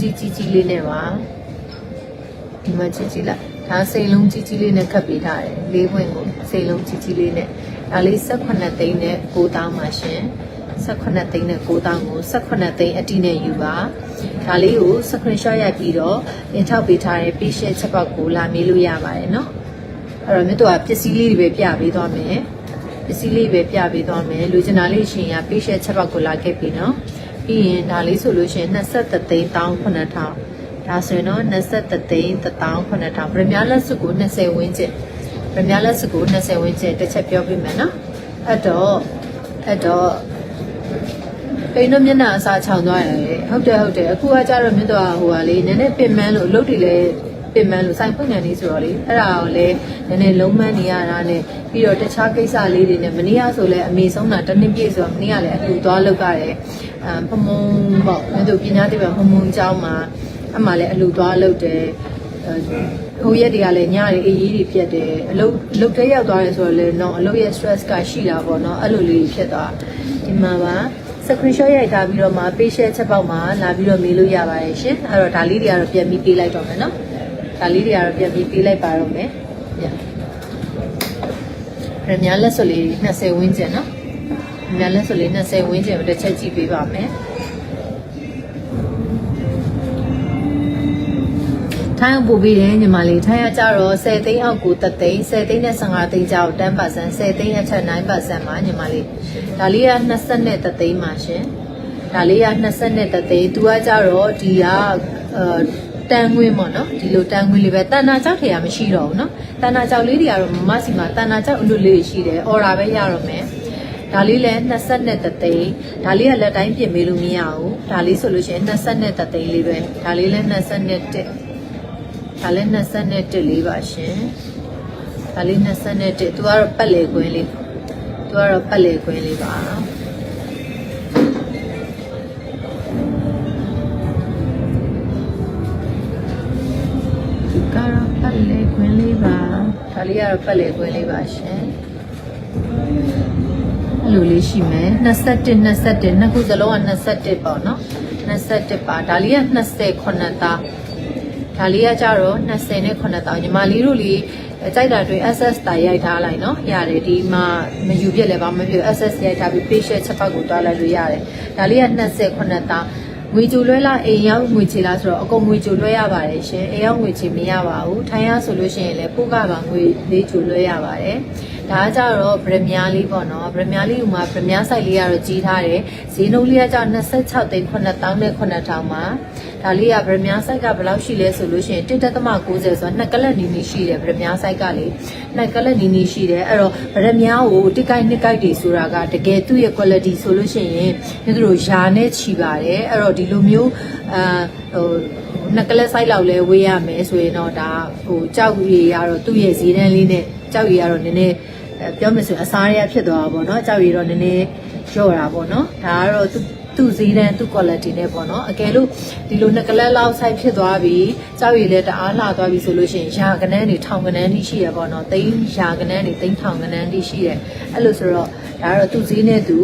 ကြီးကြီးကြီးလေးနဲ့ပါဒီမှာကြီးကြီးလိုက်ဒါစိန်လုံးကြီးကြီးလေးနဲ့ခတ်ပေးထားတယ်လေးပွင့်ကိုစိန်လုံးကြီးကြီးလေးနဲ့ဒါလေး18သိန်းနဲ့6တောင်းပါရှင်18သိန်းနဲ့6တောင်းကို18သိန်းအတိနဲ့ယူပါဒါလေးကို screenshot ရိုက်ပြီးတော့တင်ထောက်ပေးထားတဲ့ patient ချက်ပေါက်ကိုလာမေးလို့ရပါတယ်နော်အဲ့တော့မြတ်တော်ကပစ္စည်းလေးတွေပဲပြပေးသွားမယ်ပစ္စည်းလေးပဲပြပေးသွားမယ်လူကျင်တာလေးရှင်က patient ချက်ပေါက်ကိုလာခဲ့ပြီနော် ပြီးရင်ဒါလေးဆိုလို့ရှိရင်23သိန်း19000ဒါဆိုရင်တော့23သိန်း18000ပရမီယာလက်စုကို20ဝန်းကျင်ပရမီယာလက်စုကို20ဝန်းကျင်တစ်ချက်ပြောပြမယ်နော်အဲ့တော့အဲ့တော့ပိန်တော့မျက်နှာအစာချောင်သွားရတယ်ဟုတ်တယ်ဟုတ်တယ်အခုကကြတော့မြတ်တော်ဟိုဟာလေးနည်းနည်းပင်မန်းလို့အလုပ်တွေလည်း ပင်မလို့ဆိုင်ဖွင့်ငယ်လေးဆိုတော့လေအဲ့ဒါကိုလည်းနည်းနည်းလုံးမနေရတာနဲ့ပြီးတော့တခြားကိစ္စလေးတွေနဲ့မနေ့ကဆိုလည်းအမေဆုံးတာတနည်းပြည့်ဆိုတော့မနေ့ကလည်းအတူသွားလောက်ရတယ်အပမုံပေါ့မင်းတို့ပညာတိပဲပမုံကျောင်းမှာအမှလည်းအလူသွားလောက်တယ်ဟိုရက်တွေကလည်းညတွေအေးကြီးတွေဖြစ်တယ်အလုပ်အလုပ်တက်ရောက်သွားတယ်ဆိုတော့လည်းတော့အလုပ်ရဲ့ stress ကရှိတာပေါ့နော်အဲ့လိုလေးဖြစ်သွားဒီမှာပါ screenshot ရိုက်ထားပြီးတော့မှ patient ချက်ပေါက်မှာလာပြီးတော့မေးလို့ရပါတယ်ရှင်အဲ့တော့ဒါလေးတွေကတော့ပြန်ပြီးပေးလိုက်တော့မယ်နော် ဒါလေးတွေကတော့ပြန်ပြီးပေးလိုက်ပါတော့မယ်ညရမြလက်စွပ်လေး20ဝန်းကျင်နော်ရမြလက်စွပ်လေး20ဝန်းကျင်ကိုတစ်ချက်ကြည့်ပေးပါမယ်ထိုင်းပို့ပြီးတယ်ညီမလေးထိုင်းကကြတော့10သိန်းအောက်ကို3သိန်း10သိန်းနဲ့15သိန်းကြောက်10% 10သိန်းအထက်9%မှာညီမလေးဒါလေးက20နဲ့3သိန်းမှာရှင်ဒါလေးက20နဲ့3သိန်းသူကကြတော့ဒီကအဲ တန်ငွေပေါ့နော်ဒီလိုတန်ငွေလေးပဲတန်နာကြောက်ထေရမရှိတော့ဘူးနော်တန်နာကြောက်လေးတွေကတော့မမစီမှာတန်နာကြောက်အလွတ်လေးရှိတယ်အော်ရာပဲရတော့မယ်ဒါလေးလည်း20နဲ့3သိန်းဒါလေးကလက်တိုင်းပြင်ပေးလို့မရဘူးဒါလေးဆိုလို့ရှိရင်20နဲ့3သိန်းလေးပဲဒါလေးလည်း20နဲ့1ဒါလည်း20နဲ့1လေးပါရှင်ဒါလေး20နဲ့1သူကတော့ပတ်လေခွင်းလေးသူကတော့ပတ်လေခွင်းလေးပါသူ ဒါလေးကတော့ပတ်လေခွင်းလေးပါရှင်အဲ့လိုလေးရှိမယ်21 21နှစ်ခုစလုံးက21ပေါ့နော်21ပါဒါလေးက20ခုနှစ်သားဒါလေးကကြတော့20နဲ့9တောင်ညီမလေးတို့လေးကြိုက်တာတွေ SS တာရိုက်ထားလိုက်နော်ရတယ်ဒီမှာမယူပြက်လည်းဘာမဖြစ် SS ရိုက်ထားပြီး patient ချက်ပတ်ကိုတွားလိုက်လို့ရတယ်ဒါလေးက20 9တောင် ငွေကြိုလွှဲလားအိမ်ရောက်ငွေချေလားဆိုတော့အကုန်ငွေကြိုလွှဲရပါတယ်ရှင်အိမ်ရောက်ငွေချေမရပါဘူးထိုင်းရဆိုလို့ရှိရင်လည်းပို့ကပါငွေလေးကြိုလွှဲရပါတယ်ဒါကကြတော့ဗရမ ्या လေးပေါ့နော်ဗရမ ्या လေးကမှဗရမ ्या ဆိုင်လေးကတော့ကြီးထားတယ်ဈေးနှုန်းလေးကကြ26သိန်း9000နဲ့9000မှာ ဒါလေးကဗရမ ्या ဆိုင်ကဘယ်လောက်ရှိလဲဆိုလို့ရှိရင်1.90ဆိုတော့နှစ်ကလပ်နီနီရှိတယ်ဗရမ ्या ဆိုင်ကလေနှစ်ကလပ်နီနီရှိတယ်အဲ့တော့ဗရမ ्या ကိုတစ်ကိုက်နှစ်ကိုက်တွေဆိုတာကတကယ်သူ့ရဲ့ quality ဆိုလို့ရှိရင်ဒီလိုယာနဲ့ချီပါတယ်အဲ့တော့ဒီလိုမျိုးအာဟိုနှစ်ကလပ်ဆိုင်လောက်လဲဝေးရမယ်ဆိုရင်တော့ဒါဟိုကြောက်ရည်ကတော့သူ့ရဲ့ဈေးတန်းလေးနဲ့ကြောက်ရည်ကတော့နည်းနည်းအဲပြောမယ်ဆိုရင်အစားရဖြစ်သွားတာပေါ့နော်ကြောက်ရည်တော့နည်းနည်းလျော့တာပေါ့နော်ဒါကတော့သူ သူ့ဈေးတန်းသူ့ quality နဲ့ပေါ့နော်အကယ်လို့ဒီလိုနှစ်ကလပ်လောက်ဆိုင်ဖြစ်သွားပြီကြောက်ရည်လည်းတအားလာသွားပြီဆိုလို့ရှိရင်ရာကနန်းတွေထောင်ကနန်းတိရှိရပေါ့နော်သိန်းရာကနန်းတွေသိန်းထောင်ကနန်းတိရှိတယ်အဲ့လိုဆိုတော့ဒါကတော့သူ့ဈေးနဲ့သူ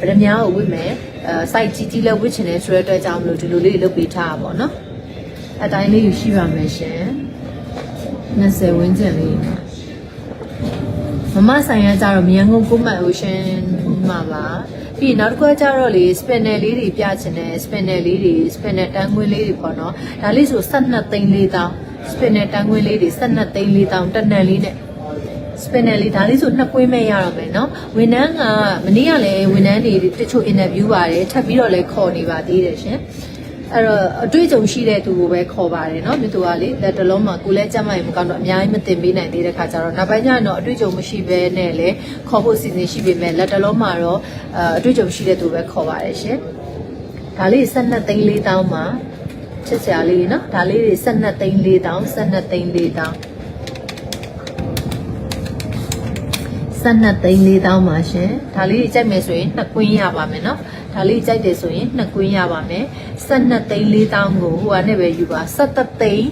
ဗရမ ्या ကိုဝစ်မယ်အဲ site ကြီးကြီးလည်းဝစ်ချင်တယ်ဆိုတဲ့အတွက်ကြောင့်မလို့ဒီလိုလေးလုပ်ပေးထားတာပေါ့နော်အတိုင်းလေးယူရှိပါမယ်ရှင်20ဝန်းကျင်လေးမမဆိုင်ရကြတော့မြန်ကုန်ကိုမတ် ocean မှာပါ ပြီးနောက်တစ်ခါကျတော့လေ spinner လေးတွေပြချင်တယ် spinner လေးတွေ spinner တန်းခွင်းလေးတွေပေါ့နော်ဒါလေးဆို12သိန်း၄တောင်း spinner တန်းခွင်းလေးတွေ12သိန်း၄တောင်းတနက်လေးနဲ့ spinner လေးဒါလေးဆိုနှစ်ကွင်းမဲ့ရတော့မယ်နော်ဝန်ထမ်းကမနေ့ကလည်းဝန်ထမ်းတွေတချို့ interview ပါတယ်ထပ်ပြီးတော့လည်းခေါ်နေပါသေးတယ်ရှင် အဲ့တော့အတွေ့အကြုံရှိတဲ့သူကိုပဲခေါ်ပါတယ်เนาะမြို့သူကလေလက်တလုံးမှာကိုလည်းကြမ်းမှရင်မကောင်းတော့အများကြီးမတင်ပေးနိုင်သေးတဲ့ခါကျတော့နောက်ပိုင်းကျရင်တော့အတွေ့အကြုံမရှိဘဲနဲ့လည်းခေါ်ဖို့စီစဉ်ရှိပေမဲ့လက်တလုံးမှာတော့အတွေ့အကြုံရှိတဲ့သူပဲခေါ်ပါတယ်ရှင်ဒါလေး12သိန်း4တောင်းမှာချစ်စရာလေးเนาะဒါလေးတွေ12သိန်း4တောင်း12သိန်း4တောင်း12သိန်း4တောင်းပါရှင်ဒါလေးကြိုက်မယ်ဆိုရင်နှစ်ကွင်းရပါမယ်เนาะ ဒါလေးကြိုက်တယ်ဆိုရင်နှစ်ကွင်းရပါမယ်12သိန်း4000ကိုဟိုကနေပဲယူပါ17သိန်း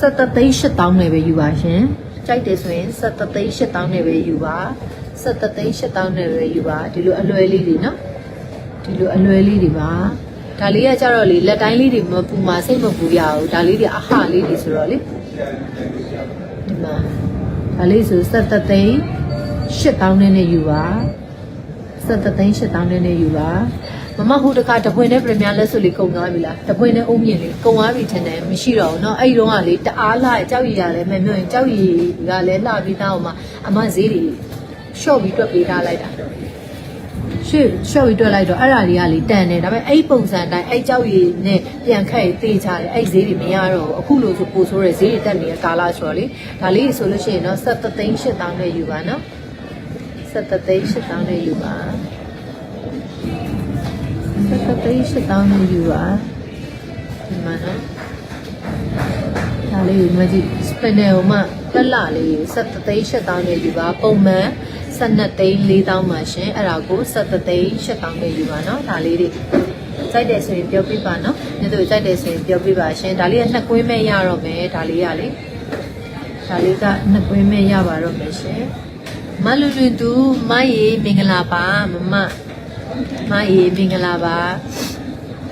17သိန်း8000နဲ့ပဲယူပါရှင်ကြိုက်တယ်ဆိုရင်17သိန်း8000နဲ့ပဲယူပါ17သိန်း8000နဲ့ပဲယူပါဒီလိုအလွယ်လေးတွေနော်ဒီလိုအလွယ်လေးတွေပါဒါလေးကကြတော့လေလက်တိုင်းလေးတွေမပူမှာစိတ်မပူရဘူးဒါလေးတွေအဟလေးတွေဆိုတော့လေဒီမှာဒါလေးဆို17သိန်း8000နဲ့ယူပါ17သိန်း8000နဲ့ယူပါ မမဟိုတခါတပွင့်နဲ့ပရီမီယာလက်စွပ်လေးကုန်သွားပြီလားတပွင့်နဲ့အုံးမြင့်လေးကုန်သွားပြီထင်တယ်မရှိတော့ဘူးเนาะအဲ့ဒီတော့ကလေတအားလာကြောက်ရည်ရလဲမမြွင်ကြောက်ရည်ကလည်းလှပြီးသားအောင်မှာအမဈေးတွေရှော့ပြီးတွက်ပေးထားလိုက်တာ ရှေ့ရှော့ပြီးတွက်လိုက်တော့အဲ့ဓာတွေကလေတန်တယ်ဒါပေမဲ့အဲ့ပုံစံအတိုင်းအဲ့ကြောက်ရည်နဲ့ပြန်ခက်သေးချတယ်အဲ့ဈေးတွေမရတော့ဘူးအခုလို့ဆိုပို့ဆိုးတဲ့ဈေးတွေတက်နေတဲ့ကာလဆိုတော့လေဒါလေးဆိုလို့ရှိရင်တော့73သိန်း8000နဲ့ယူပါနော်73သိန်း8000နဲ့ယူပါ 73သိန်း8000နဲ့ယူပါဒီမှာနော်ဒါလေးကိုမကြည့်စပင်နယ်ဟိုမှတက်လာလေး73သိန်း8000နဲ့ယူပါပုံမှန်12သိန်း4000မှာရှင်အဲ့ဒါကို73သိန်း8000နဲ့ယူပါနော်ဒါလေးတွေစိုက်တယ်ဆိုရင်ပြောပြပါနော်ညီတို့စိုက်တယ်ဆိုရင်ပြောပြပါရှင်ဒါလေးကနှစ်ကွင်းမဲ့ရတော့မယ်ဒါလေးကလေဒါလေးကနှစ်ကွင်းမဲ့ရပါတော့မယ်ရှင်မလူလူတူမရေမင်္ဂလာပါမမ မရေမင်္ဂလာပါ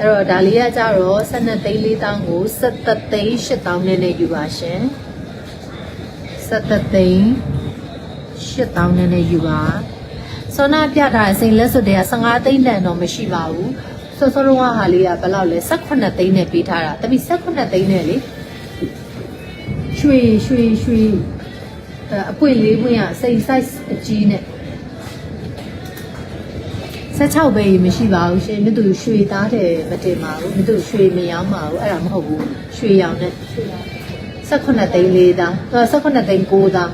အဲ့တော့ဒါလေးကကြတော့12သိန်း4000ကို73သိန်း8000နဲ့နဲ့ယူပါရှင်73သိန်း8000နဲ့နဲ့ယူပါစောနာပြထားတဲ့စိန်လက်စွပ်တွေက15သိန်းတန်တော့မရှိပါဘူးစောစောလုံးကဟာလေးကဘယ်လောက်လဲ18သိန်းနဲ့ပေးထားတာတပိ18သိန်းနဲ့လေရွှေရွှေရွှေအဲအပွင့်လေးပွင့်ကစိန် size အကြီးနဲ့ 16ပဲမရှိပါဘူးရှင်မြတူရွှေသားတယ်မတင်ပါဘူးမြတူရွှေမရောင်းပါဘူးအဲ့ဒါမဟုတ်ဘူးရွှေရောင်နဲ့18သိန်းလေးသား18သိန်း9သား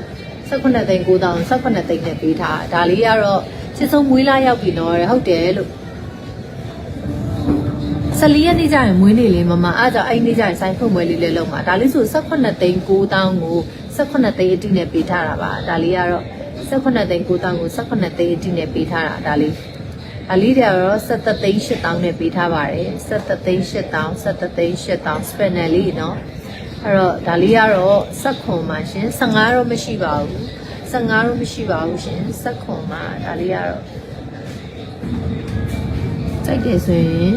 18သိန်း9000 18သိန်းနဲ့ပေးထားဒါလေးကတော့ချစ်ဆုံးမွေးလာရောက်ပြီနော်ဟုတ်တယ်လို့14ရက်နေ့ကျရင်မွေးနေ့လေးမမအားကြောင့်အဲ့နေ့ကျရင်ဆိုင်ဖွင့်ပွဲလေးလေးလုပ်မှာဒါလေးဆို18သိန်း9000ကို18သိန်းအတိနဲ့ပေးထားတာပါဒါလေးကတော့18သိန်း9000ကို18သိန်းအတိနဲ့ပေးထားတာဒါလေး ဒါလေးတွေကတော့17သိန်း8000နဲ့ပေးထားပါတယ်17သိန်း8000 17သိန်း8000 spanner လေးနော်အဲ့တော့ဒါလေးကတော့စက်ခွန်ပါရှင်15တော့မရှိပါဘူး15တော့မရှိပါဘူးရှင်စက်ခွန်ပါဒါလေးကတော့စိုက်တယ်ဆိုရင်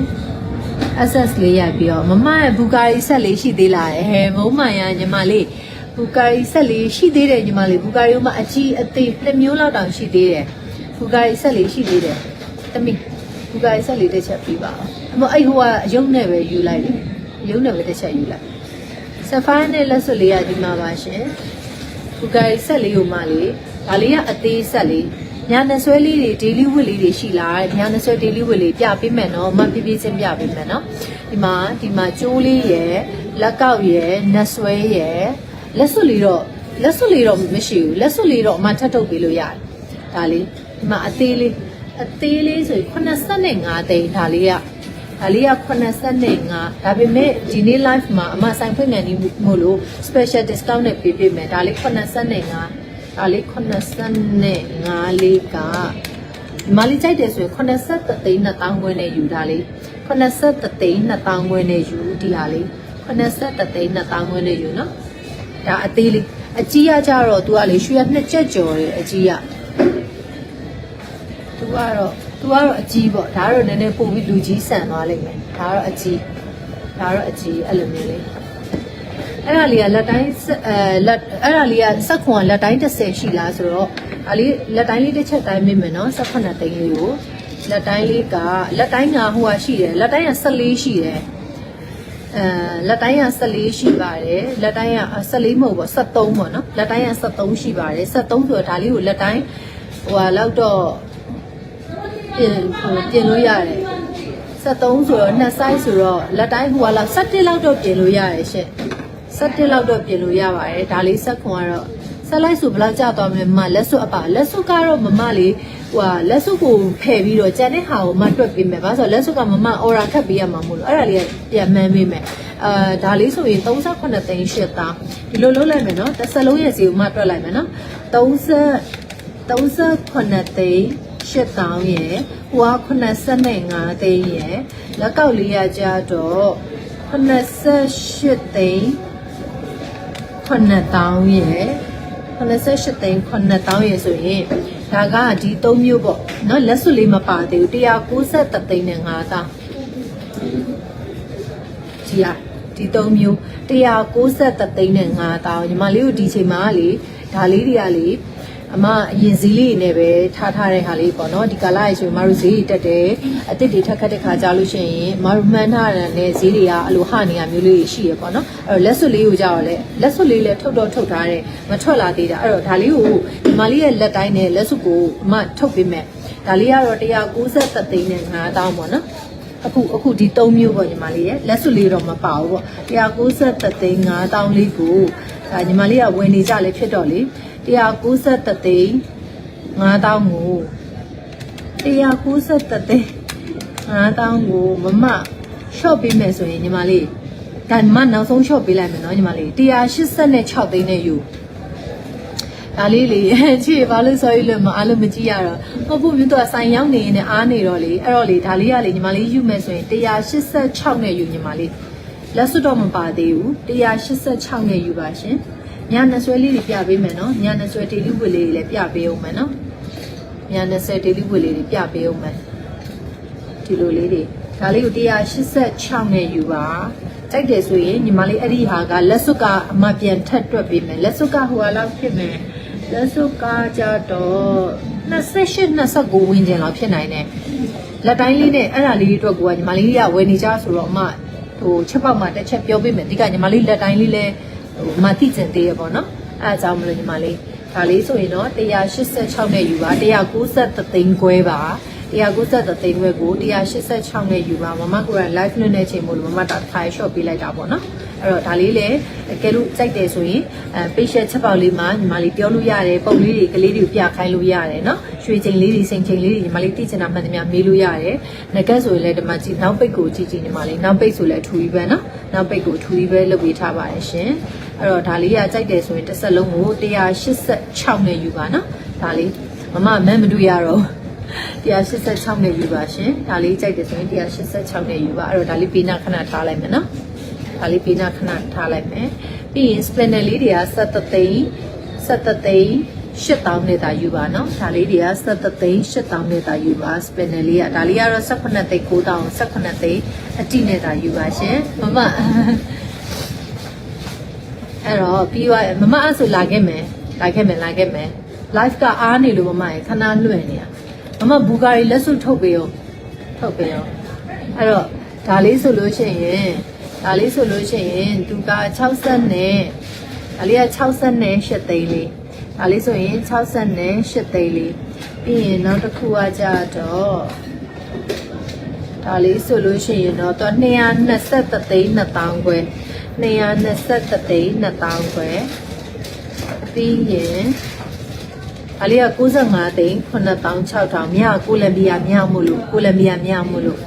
access လေးရိုက်ပြီးတော့မမရဲ့ဘူကာရီဆက်လေးရှိသေးလားဟဲမုံမှန်ရညီမလေးဘူကာရီဆက်လေးရှိသေးတယ်ညီမလေးဘူကာရီမှာအကြီးအသေးတစ်မျိုးလောက်တောင်ရှိသေးတယ်ဘူကာရီဆက်လေးရှိသေးတယ် တမိဘူကာရီဆက်လေးတစ်ချက်ပြီးပါအောင်အမအဲ့ဟိုကအယုံနဲ့ပဲယူလိုက်လေအယုံနဲ့ပဲတစ်ချက်ယူလိုက်ဆဖာနဲ့လက်စွပ်လေးကဒီမှာပါရှင်ဘူကာရီဆက်လေးကိုမှလေဒါလေးကအသေးဆက်လေးညာနှဆွဲလေးတွေ daily wit လေးတွေရှိလားတဲ့ညာနှဆွဲ daily wit လေးပြပေးမယ်နော်မပြပြချင်းပြပေးမယ်နော်ဒီမှာဒီမှာကျိုးလေးရယ်လက်ကောက်ရယ်နှဆွဲရယ်လက်စွပ်လေးတော့လက်စွပ်လေးတော့မရှိဘူးလက်စွပ်လေးတော့အမထပ်ထုတ်ပေးလို့ရတယ်ဒါလေးဒီမှာအသေးလေး အသေးလေးဆိုရင်85သိန်းဒါလေးကဒါလေးက85ဒါပေမဲ့ဒီနေ့ live မှာအမဆိုင်ဖွင့်ငံနေမို့လို့ special discount နဲ့ပေးပေးမယ်ဒါလေး85ဒါလေး85လေးကမာလီကြိုက်တယ်ဆိုရင်83သိန်း2000ခွဲနဲ့ယူတာလေး83သိန်း2000ခွဲနဲ့ယူဒီဟာလေး83သိန်း2000ခွဲနဲ့ယူနော်ဒါအသေးလေးအကြီးကကြတော့ तू ကလေရွှေကနှစ်ချက်ကျော်တယ်အကြီးက तू ကတော့ तू ကတော့အကြီးပေါ့ဒါကတော့နည်းနည်းပို့ပြီးလူကြီးဆန်သွားလိမ့်မယ်ဒါကတော့အကြီးဒါကတော့အကြီးအဲ့လိုမျိုးလေးအဲ့ဒါလေးကလက်တိုင်းဆက်အဲလက်အဲ့ဒါလေးကစက်ခွန်ကလက်တိုင်း30ရှိလားဆိုတော့အဲ့လေးလက်တိုင်းလေးတစ်ချက်တိုင်းမိမယ်နော်18သိန်းလေးကိုလက်တိုင်းလေးကလက်တိုင်းကဟိုဟာရှိတယ်လက်တိုင်းက14ရှိတယ်အဲလက်တိုင်းက14ရှိပါတယ်လက်တိုင်းက14မဟုတ်ပေါ့73ပေါ့နော်လက်တိုင်းက73ရှိပါတယ်73ဆိုတော့ဒါလေးကိုလက်တိုင်းဟိုဟာလောက်တော့ ပြင်ဟိုပြင်လို့ရတယ်73ဆိုတော့နှစ် size ဆိုတော့လက်တိုင်းဟိုဟာလောက်17လောက်တော့ပြင်လို့ရတယ်ရှင့်17လောက်တော့ပြင်လို့ရပါတယ်ဒါလေးဆက်ခွန်ကတော့ဆက်လိုက်ဆိုဘယ်လောက်ကျသွားမလဲမလက်စွပ်အပလက်စွပ်ကတော့မမလေးဟိုဟာလက်စွပ်ကိုဖယ်ပြီးတော့ကျန်တဲ့ဟာကိုမတွက်ပေးမယ်ဘာလို့ဆိုတော့လက်စွပ်ကမမအော်ရာခတ်ပေးရမှာမို့လို့အဲ့ဒါလေးကပြန်မှန်းပေးမယ်အာဒါလေးဆိုရင်38သိန်းရှစ်သားဒီလိုလုပ်လိုက်မယ်နော်တစ်စက်လုံးရဲ့စီကိုမတွက်လိုက်မယ်နော်30 38သိန်း 8000ရယ်ဟိုက85သိန်းရယ်လက်ကောက်လေးရကြတော့88သိန်း9000ရယ်88သိန်း9000ရယ်ဆိုရင်ဒါကဒီ3မျိုးပေါ့เนาะလက်စွပ်လေးမပါသေးဘူး193သိန်းနဲ့5သား ကြည့်ရဒီ၃မျိုး193သိန်းနဲ့9000ညီမလေးတို့ဒီချိန်မှာလေဒါလေးတွေကလေ အမအရင်ဈေးလေးတွေနဲ့ပဲထားထားတဲ့ဟာလေးပေါ့နော်ဒီကာလရေဆိုရင်မတို့ဈေးတွေတက်တယ်အစ်စ်တွေထက်ခတ်တဲ့ခါကြလို့ရှိရင်မတို့မှန်းထားတဲ့ဈေးတွေကအလိုဟနေရမျိုးလေးတွေရှိရပေါ့နော်အဲ့တော့လက်စွပ်လေးကိုကြောက်လဲလက်စွပ်လေးလည်းထုတ်တော့ထုတ်ထားတယ်မထွက်လာသေးတာအဲ့တော့ဒါလေးကိုဒီမလေးရဲ့လက်တိုင်းနဲ့လက်စွပ်ကိုအမထုတ်ပေးမယ်ဒါလေးကတော့193သိန်းနဲ့9000ပေါ့နော်အခုအခုဒီ၃မျိုးပေါ့ညီမလေးရဲ့လက်စွပ်လေးတော့မပါဘူးပေါ့193သိန်း5000လေးကိုဒါညီမလေးကဝင်နေကြလေဖြစ်တော့လေ 193သိန်း5000ကို193သိန်း5000ကိုမမ short ပေးမယ်ဆိုရင်ညီမလေးဒါညီမနောက်ဆုံး short ပေးလိုက်မယ်နော်ညီမလေး186သိန်းနဲ့ယူဒါလေးလေချီဘာလို့ဆိုရလို့မအားလို့မကြည့်ရတော့ဟုတ်ဘူးမြို့တော့ဆိုင်ရောက်နေရင်လည်းအားနေတော့လေအဲ့တော့လေဒါလေးကလေညီမလေးယူမယ်ဆိုရင်186နဲ့ယူညီမလေးလက်စွပ်တော့မပါသေးဘူး186နဲ့ယူပါရှင် ညနှဆွဲလေးတွေပြပေးမယ်နော်ညနှဆွဲဒေလီဝစ်လေးတွေလည်းပြပေးအောင်မယ်နော်ညနှဆွဲဒေလီဝစ်လေးတွေပြပေးအောင်မယ်ဒီလိုလေးတွေဒါလေးကို186နဲ့ယူပါကြိုက်တယ်ဆိုရင်ညီမလေးအဲ့ဒီဟာကလက်စွပ်ကအမပြန်ထက်တွက်ပေးမယ်လက်စွပ်ကဟိုဟာလောက်ဖြစ်မယ်လက်စုပ်ကားကြတော့28 29ဝင်းကျင်လောက်ဖြစ်နိုင်တယ်လက်တိုင်းလေးနဲ့အဲ့ဒါလေးအတွက်ကိုကညီမလေးကဝယ်နေကြဆိုတော့အမဟိုချက်ပေါက်မှာတစ်ချက်ပြောပေးမယ်ဒီကညီမလေးလက်တိုင်းလေးလဲ ဟိုမသိကျင်သေးရပေါ့နော်အဲ့ဒါကြောင့်မလို့ညီမလေးဒါလေးဆိုရင်တော့186နဲ့ယူပါ193သိန်းခွဲပါ193သိန်းခွဲကို186နဲ့ယူပါမမကိုရ live လွှင့်တဲ့ချိန်မို့လို့မမတာထိုင် shot ပေးလိုက်တာပေါ့နော်အဲ့တော့ဒါလေးလည်းအကယ်လို့ကြိုက်တယ်ဆိုရင်အဲ patient ချက်ပေါက်လေးမှာညီမလေးပြောလို့ရတယ်ပုံလေးတွေကလေးတွေကိုပြခိုင်းလို့ရတယ်နော်ရွှေချိန်လေးတွေစိန်ချိန်လေးတွေညီမလေးသိချင်တာမှန်သမျှမေးလို့ရတယ်ငကက်ဆိုရင်လည်းဒီမှာကြည့်နောက်ပိတ်ကိုကြည့်ကြည့်ညီမလေးနောက်ပိတ်ဆိုလည်းအထူကြီးပဲနော်နောက်ပိတ်ကိုအထူကြီးပဲလုပ်ပေးထားပါတယ်ရှင် အဲ့တော့ဒါလေးကကြိုက်တယ်ဆိုရင်တစ်ဆက်လုံးကို186နဲ့ယူပါနော်ဒါလေးမမမန်းမတွေ့ရတော့186နဲ့ယူပါရှင်ဒါလေးကြိုက်တယ်ဆိုရင်186နဲ့ယူပါအဲ့တော့ဒါလေးပေးနာခဏထားလိုက်မယ်နော်ဒါလေးပေးနာခဏထားလိုက်မယ်ပြီးရင် spinner လေးတွေက73သိန်း73သိန်း8000နဲ့သာယူပါနော်ဒါလေးတွေက73သိန်း8000နဲ့သာယူပါ spinner လေးကဒါလေးကတော့18သိန်း9000 18သိန်းအတိနဲ့သာယူပါရှင်မမ အဲ့တော့ပြီးသွားမမအဲ့ဆိုလာခဲ့မယ်လာခဲ့မယ်လာခဲ့မယ် live ကအားနေလို့မမရေခဏလွှင့်နေတာမမဘူဂါရီလက်စွပ်ထုတ်ပေးရောထုတ်ပေးရောအဲ့တော့ဒါလေးဆိုလို့ရှိရင်ဒါလေးဆိုလို့ရှိရင်သူက60နဲ့ဒါလေးက60နဲ့8သိန်းလေးဒါလေးဆိုရင်60နဲ့8သိန်းလေးပြီးရင်နောက်တစ်ခုကကြတော့ဒါလေးဆိုလို့ရှိရင်တော့သူ223သိန်း2000ခွဲ 223သိန်း2000ခွဲပြီးရင်ဒါလေးက65သိန်း9600မြောက်ကိုလံဘီယာမြောက်မို့လို့ကိုလံဘီယာမြောက်မို့လို့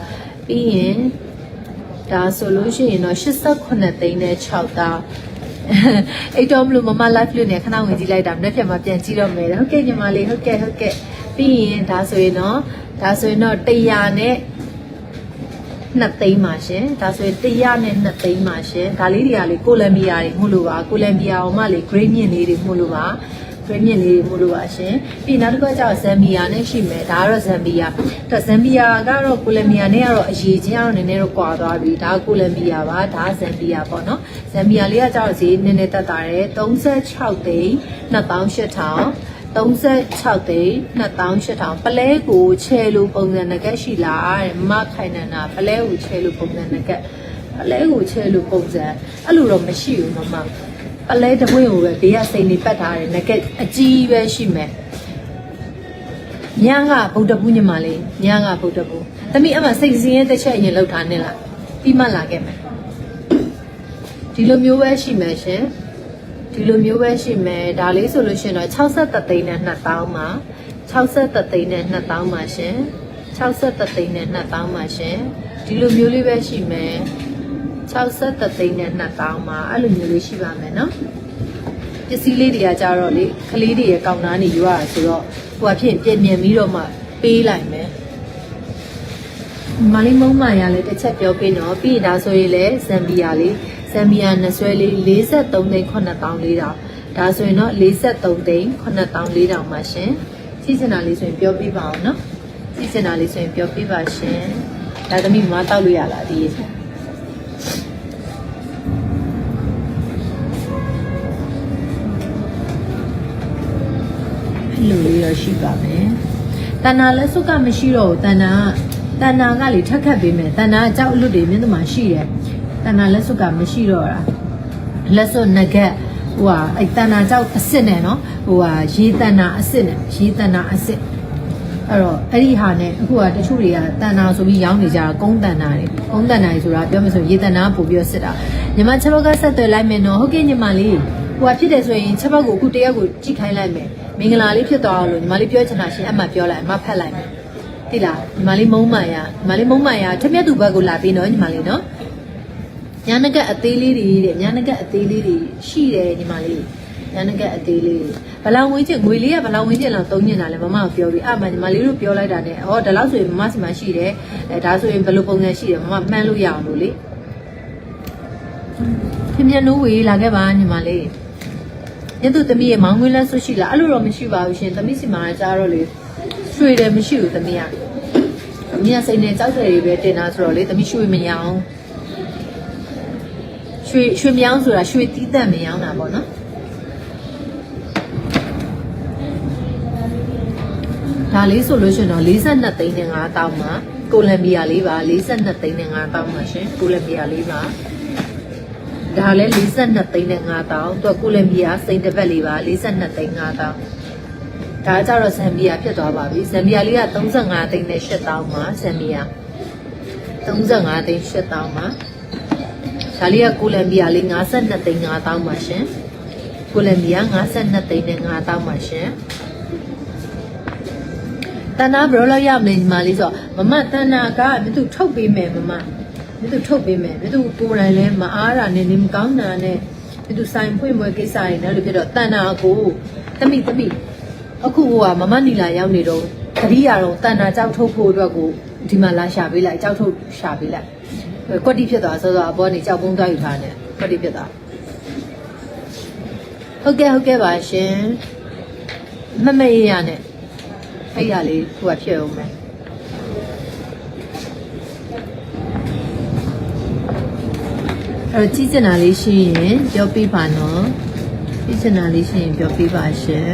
ပြီးရင်ဒါဆိုလို့ရှိရင်တော့89သိန်းနဲ့6တောင်းအဲ့တော့မလို့မမ live လို့နေခဏဝင်ကြည့်လိုက်တာမနေ့ပြန်မှပြန်ကြည့်တော့မယ်ဟုတ်ကဲ့ညီမလေးဟုတ်ကဲ့ဟုတ်ကဲ့ပြီးရင်ဒါဆိုရင်တော့ဒါဆိုရင်တော့100နဲ့ နှစ်သိန်းပါရှင်ဒါဆိုရင်100နဲ့2သိန်းပါရှင်ဒါလေးတွေကလေကိုလံဘီယာတွေမှုလို့ပါကိုလံဘီယာအောင်မလေ green မြင့်လေးတွေမှုလို့ပါဂရင်းမြင့်လေးတွေမို့လို့ပါရှင်ပြီးနောက်တစ်ခုကကျတော့ဇမ်ဘီယာနဲ့ရှိမယ်ဒါကတော့ဇမ်ဘီယာဒါဇမ်ဘီယာကတော့ကိုလမ်ဘီယာနဲ့ကတော့အရေးချင်းကတော့နည်းနည်းတော့ကွာသွားပြီဒါကကိုလမ်ဘီယာပါဒါဇမ်ဘီယာပေါ့နော်ဇမ်ဘီယာလေးကကျတော့ဈေးနည်းနည်းတက်တာတယ်36သိန်း2800 36သိန်း2800ပလဲကိုချဲလို့ပုံစံငကက်ရှိလားတဲ့မခိုင်နန္ဒာပလဲကိုချဲလို့ပုံစံငကက်ပလဲကိုချဲလို့ပုံစံအဲ့လိုတော့မရှိဘူးမမပလဲတပွင့်ကိုပဲဘေးကစိန်နေပတ်ထားတယ်ငကက်အကြီးပဲရှိမယ်ညကဗုဒ္ဓဘူးညီမလေးညကဗုဒ္ဓဘူးသမီးအမစိတ်စင်းရဲ့တစ်ချက်အရင်လောက်ထားနေလားပြီးမှလာခဲ့မယ်ဒီလိုမျိုးပဲရှိမယ်ရှင် ဒီလိုမျိုးပဲရှိမယ်ဒါလေးဆိုလို့ရှိရင်တော့63သိန်းနဲ့2000ပါ63သိန်းနဲ့2000ပါရှင်63သိန်းနဲ့2000ပါရှင်ဒီလိုမျိုးလေးပဲရှိမယ်63သိန်းနဲ့2000ပါအဲ့လိုမျိုးလေးရှိပါမယ်နော်ပစ္စည်းလေးတွေကကြတော့လေကလေးတွေရဲ့ကောင်သားနေယူရတာဆိုတော့ဟိုအဖြစ်ပြင်မြင်ပြီးတော့မှပေးလိုက်မယ်မလေးမုံမာရလည်းတစ်ချက်ပြောပေးတော့ပြီးရင်ဒါဆိုရင်လည်းဇမ်ဘီယာလေး ဇမ်ဘီယာနဆွဲလေး43သိန်း8400ဒါဆိုရင်တော့43သိန်း8400ပါရှင်ကြည့်ချင်တာလေးဆိုရင်ပြောပြပါအောင်နော်ကြည့်ချင်တာလေးဆိုရင်ပြောပြပါရှင်ဒါသမီးမမတောက်လို့ရလားဒီရေလူလေးတော့ရှိပါမယ်တဏ္ဍာလက်စုကမရှိတော့ဘူးတဏ္ဍာတဏ္ဍာကလေထက်ခတ်ပေးမယ်တဏ္ဍာကြောက်အလွတ်တွေမြင့်တမာရှိတယ် တဏ္ဍာလက်စုပ်ကမရှိတော့တာလက်စုပ်ငကက်ဟိုဟာအဲ့တဏ္ဍာကြောက်အစ်စ်နဲ့နော်ဟိုဟာရေတဏ္ဍာအစ်စ်နဲ့ရေတဏ္ဍာအစ်စ်အဲ့တော့အဲ့ဒီဟာနဲ့အခုကတချို့တွေကတဏ္ဍာဆိုပြီးရောင်းနေကြတာကုန်းတဏ္ဍာတွေကုန်းတဏ္ဍာတွေဆိုတာပြောမှဆိုရေတဏ္ဍာပို့ပြီးတော့စစ်တာညီမချက်ဘက်ကဆက်သွယ်လိုက်မယ်နော်ဟုတ်ကဲ့ညီမလေးဟိုကဖြစ်တယ်ဆိုရင်ချက်ဘက်ကိုအခုတရက်ကိုကြည့်ခိုင်းလိုက်မယ်မင်္ဂလာလေးဖြစ်သွားအောင်လို့ညီမလေးပြောချင်တာရှင်အမှပြောလိုက်အမှဖတ်လိုက်မယ်သိလားညီမလေးမုံမှန်ရညီမလေးမုံမှန်ရထက်မြက်သူဘက်ကိုလာပြီးနော်ညီမလေးနော် ညာနကအသေးလေးတွေတဲ့ညာနကအသေးလေးတွေရှိတယ်ညီမလေးညာနကအသေးလေးတွေဘလောင်ဝင်းချင်ငွေလေးကဘလောင်ဝင်းချင်လောက်သုံးညင်တာလဲမမကပြောပြီးအမှညီမလေးတို့ပြောလိုက်တာ ਨੇ ဩဒါလောက်ဆိုရင်မမစီမရှိတယ်အဲဒါဆိုရင်ဘယ်လိုပုံစံရှိတယ်မမမှန်းလို့ရအောင်လို့လေခင်ဗျားနိုးဝေးလာခဲ့ပါညီမလေးညသူသမီးရဲ့မောင်ငွေလက်ဆွရှိလားအဲ့လိုတော့မရှိပါဘူးရှင်သမီးစီမှာကြားတော့လေရွှေတယ်မရှိဘူးသမီးကသမီးကစိတ်နဲ့ကြောက်တယ်တွေပဲတင်တာဆိုတော့လေသမီးရွှေမရအောင် ရွှေရွှေမြောင်းဆိုတာရွှေတီးတန့်မရောင်းတာပေါ့နော်ဒါလေးဆိုလို့ရှိရင်တော့42သိန်းနဲ့5တောင်းပါကိုလံဘီယာလေးပါ42သိန်းနဲ့5တောင်းပါရှင်ကိုလံဘီယာလေးပါဒါလည်း42သိန်းနဲ့5တောင်းသူကကိုလံဘီယာစိန်တစ်ပတ်လေးပါ42သိန်း5တောင်းဒါကြတော့ဇမ်ဘီယာဖြစ်သွားပါပြီဇမ်ဘီယာလေးက35သိန်းနဲ့8တောင်းပါဇမ်ဘီယာ35သိန်း8တောင်းပါ ဒါလေးကကိုလံဘီယာလေး52သိန်း5တောင်းပါရှင်ကိုလံဘီယာ52သိန်းနဲ့5တောင်းပါရှင်တဏ္ဍာဘယ်လိုလုပ်ရမလဲညီမလေးဆိုတော့မမတဏ္ဍာကမြသူထုတ်ပေးမယ်မမမြသူထုတ်ပေးမယ်မြသူကိုယ်တိုင်လဲမအားတာနဲ့နေမကောင်းတာနဲ့မြသူဆိုင်ဖွင့်မွေကိစ္စတွေနဲ့လို့ဖြစ်တော့တဏ္ဍာကိုတမိတမိအခုဟိုကမမနီလာရောက်နေတော့တတိယတော့တဏ္ဍာကြောက်ထုတ်ဖို့အတွက်ကိုဒီမှာလာရှာပေးလိုက်ကြောက်ထုတ်ရှာပေးလိုက် ကွက်တိဖြစ်သွားစောစောအပေါ်နေကြောက်ပုံးသွားယူထားတယ်ကွက်တိဖြစ်သွားဟုတ်ကဲ့ဟုတ်ကဲ့ပါရှင်မမေ့ရရနဲ့အဲ့ရလေးဟိုကဖြစ်အောင်မယ်အဲ့တော့ကြီးစင်တာလေးရှိရင်ပြောပြပါနော်ကြီးစင်တာလေးရှိရင်ပြောပြပါရှင်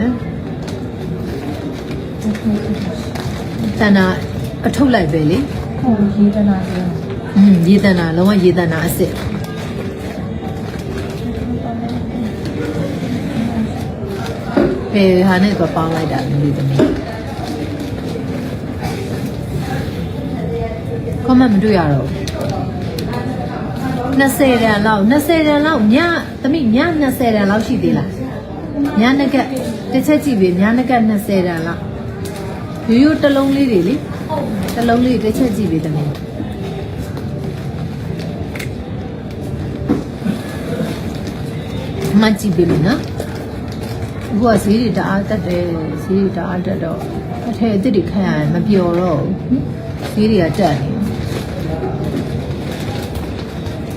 တဏ္ဍာအထုတ်လိုက်ပဲလေဟုတ်ရေးတနာပြော อืมရေတဏ္ဍာလုံးဝရေတဏ္ဍာအစ်စ်ဘယ်ဟာနဲ့တော့ပေါင်းလိုက်တာလဲဒီသမီး comment မတွေ့ရတော့ဘူး20တန်လောက်20တန်လောက်ညသမီးည20တန်လောက်ရှိသေးလားညနကတစ်ချက်ကြည့်ပြီညနက20တန်လောက်ရိုးရိုးတစ်လုံးလေးတွေလေတစ်လုံးလေးတစ်ချက်ကြည့်ပြီသမီး မှတ်ကြည့်ပြီမနော်အခုကဈေးတွေတအားတက်တယ်ဈေးတွေတအားတက်တော့အထည်အစ်စ်တွေခန့်ရရင်မပျော်တော့ဘူးဈေးတွေကတက်နေ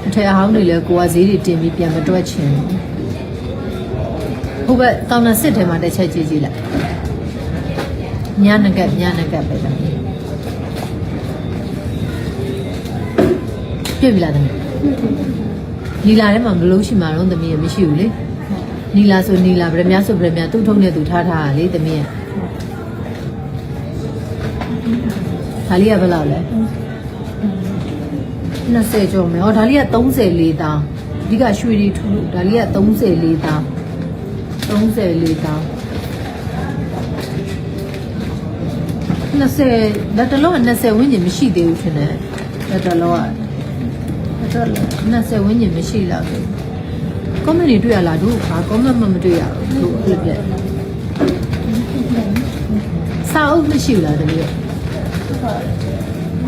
အထည်အဟောင်းတွေလည်းကိုကဈေးတွေတင်ပြီးပြန်မတွက်ချင်ဘူးဟိုဘက်တောင်နာစစ်ထဲမှာတစ်ချက်ကြည့်ကြည့်လိုက်ညနကညနကပဲသမီးပြည့်ပြီလားသမီး နီလာထဲမှာဘယ်လိုရှိမှာတော့သမီးရမရှိဘူးလေနီလာဆိုနီလာဗရမ ्या ဆိုဗရမ ्या သူ့ထုံးနဲ့သူထားထားတာလေသမီးရဒါလေးကဘယ်လောက်လဲ20ကျော်မယ်ဟောဒါလေးက34တောင်းအဓိကရွှေတွေထူလို့ဒါလေးက34တောင်း34တောင်း20လက်တလုံးက20ဝန်းကျင်မရှိသေးဘူးထင်တယ်လက်တလုံးကလက်တလုံး 20ဝန်းကျင်မရှိတော့ဘူး comment တွေတွေ့ရလားတို့ဘာ comment မှမတွေ့ရဘူးတို့အဲ့လိုပြစာအုပ်မရှိဘူးလားတကယ်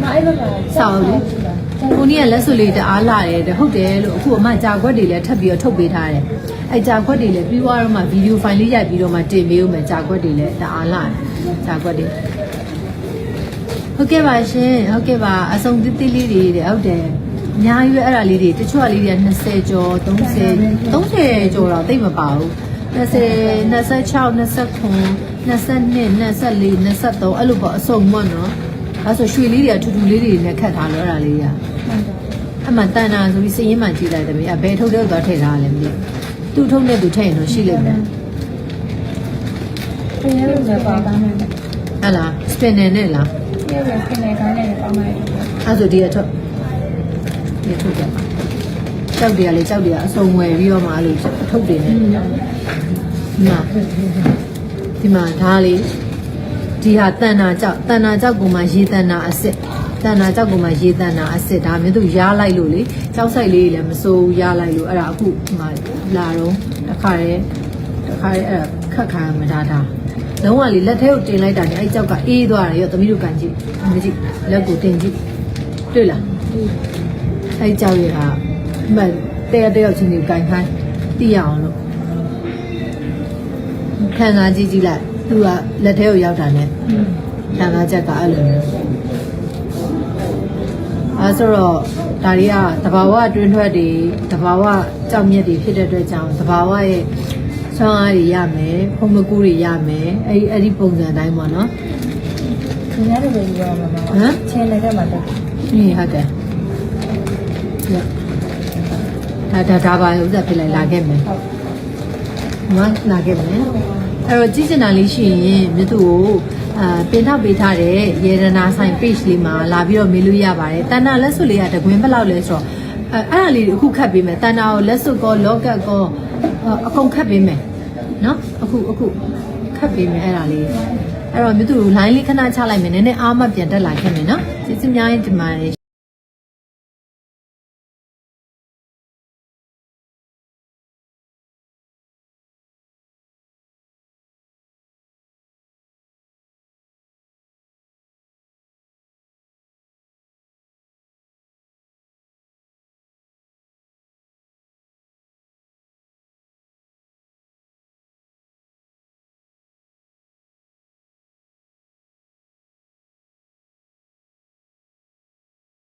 နားအဲ့လိုကစာအုပ်လေကိုနီးကလက်စွပ်လေးတအားလာတယ်တဲ့ဟုတ်တယ်လို့အခုအမကြာခွက်တွေလည်းထပ်ပြီးတော့ထုတ်ပေးထားတယ်အဲကြာခွက်တွေလည်းပြီးသွားတော့မှဗီဒီယိုဖိုင်လေးရိုက်ပြီးတော့မှတင်ပေးဦးမယ်ကြာခွက်တွေလည်းတအားလာတယ်ကြာခွက်တွေဟုတ်ကဲ့ပါရှင်ဟုတ်ကဲ့ပါအစုံတိတိလေးတွေတဲ့ဟုတ်တယ် အများကြီးပဲအဲ့ဒါလေးတွေတချို့ကလေးတွေက20ကျော်30 30ကျော်တော့တိတ်မပါဘူး20 26 29 22 24 23အဲ့လိုပေါ့အစုံပေါ့နော်အဲဆိုရွှေလေးတွေကထူထူလေးတွေနဲ့ခတ်ထားလို့အဲ့ဒါလေးတွေကအမှတန်တာဆိုပြီးစည်ရင်မှကြည့်လိုက်တယ်မြေအဘယ်ထုတ်တဲ့သွားထည့်ထားလဲမသိဘူးသူ့ထုတ်တဲ့သူထည့်ရင်တော့ရှိလိမ့်မယ်ခရီးလို့လည်းပါတာနဲ့ဟဲ့လားစပင်နယ်နဲ့လားခရီးလည်းခင်းနေကောင်းနေပေါင်းလိုက်တယ်အဲ့ဆိုဒီအထွက် ဒီအထွက်ကြပါကြောက်တွေကလေကြောက်တွေကအစုံဝယ်ပြီးတော့မှအဲ့လိုထုတ်တယ်နဲ့ဒီမှာဒီမှာဒါလေးဒီဟာတန်နာကြောက်တန်နာကြောက်ကူမှရေတန်နာအစ်စ်တန်နာကြောက်ကူမှရေတန်နာအစ်စ်ဒါမျိုးသူရားလိုက်လို့လေကြောက်ဆိုင်လေးတွေလည်းမစိုးဘူးရားလိုက်လို့အဲ့ဒါအခုဒီမှာလာတော့တစ်ခါတည်းတစ်ခါတည်းအဲ့ဒါခက်ခါမထားတာလုံးဝလေလက်ထဲကိုတင်လိုက်တာနဲ့အဲ့ကြောက်ကအေးသွားတယ်ရောသမီးတို့ကန်ကြည့်မကြည့်လက်ကိုတင်ကြည့်တွေ့လား အဲ့ကြောက်ရတာမှန်တရတယောက်ချင်းကိုကန်ခိုင်းသိရအောင်လို့ခံစားကြည့်ကြည့်လိုက်သူကလက်ထဲကိုရောက်တာနဲ့ခံစားချက်ကအဲ့လိုမျိုးအဲဆိုတော့ဒါတွေကတဘာဝအတွင်းထွက်တွေတဘာဝကြောက်မြက်တွေဖြစ်တဲ့အတွက်ကြောင့်တဘာဝရဲ့ဆွမ်းအားတွေရမယ်ဖုံမကူတွေရမယ်အဲ့ဒီအဲ့ဒီပုံစံတိုင်းပေါ့နော်ခရီးလည်းပဲပြောမှာပါချင်းလည်းကမှတက် นี่ဟုတ် တယ်ဒါဒါဒါပါဥစ္စာဖြစ်လိုက်လာခဲ့မယ်ဟုတ်မလာခဲ့မယ်အဲ့တော့ကြည့်ချင်တာလေးရှိရင်မြတ်သူကိုအာပင်ထောက်ပေးထားတဲ့ရေရနာဆိုင် page လေးမှာလာပြီးတော့မေးလို့ရပါတယ်တဏ္ဍလက်စွပ်လေးကတကွင်းဘယ်လောက်လဲဆိုတော့အဲအဲ့ဒါလေးတွေအခုခတ်ပေးမယ်တဏ္ဍကိုလက်စွပ်ကောလောကတ်ကောအကုန်ခတ်ပေးမယ်နော်အခုအခုခတ်ပေးမယ်အဲ့ဒါလေးအဲ့တော့မြတ်သူကို line လေးခဏချလိုက်မယ်နည်းနည်းအားမပြန်တက်လာခဲ့မယ်နော်ကျေးဇူးများရင်ဒီမှာ